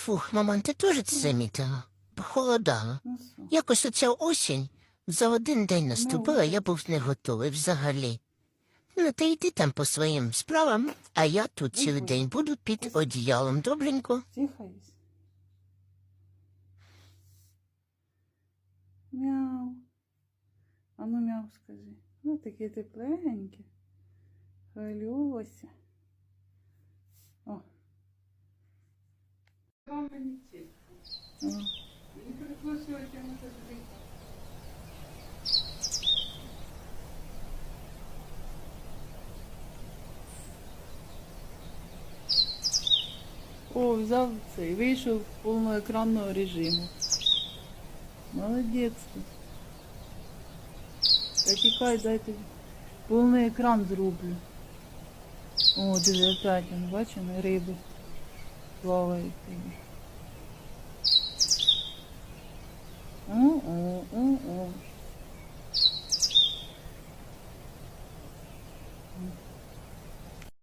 Фух, маман, ти теж це замітила? Похолодало. Якось оця осінь за один день наступила, я був не готовий взагалі. Ну, та йди там по своїм справам, а я тут цілий день буду під одіялом. Добренько. Тихо. Мяу. А ну мяу скажи. Ну таке тепленьке. Хвилювася. О. Взяв цей, вийшов з повноекранного режиму. Молодець. Та тікай, дайте повний екран зроблю. О, диви, опять бачиш, риби слава Ісусу.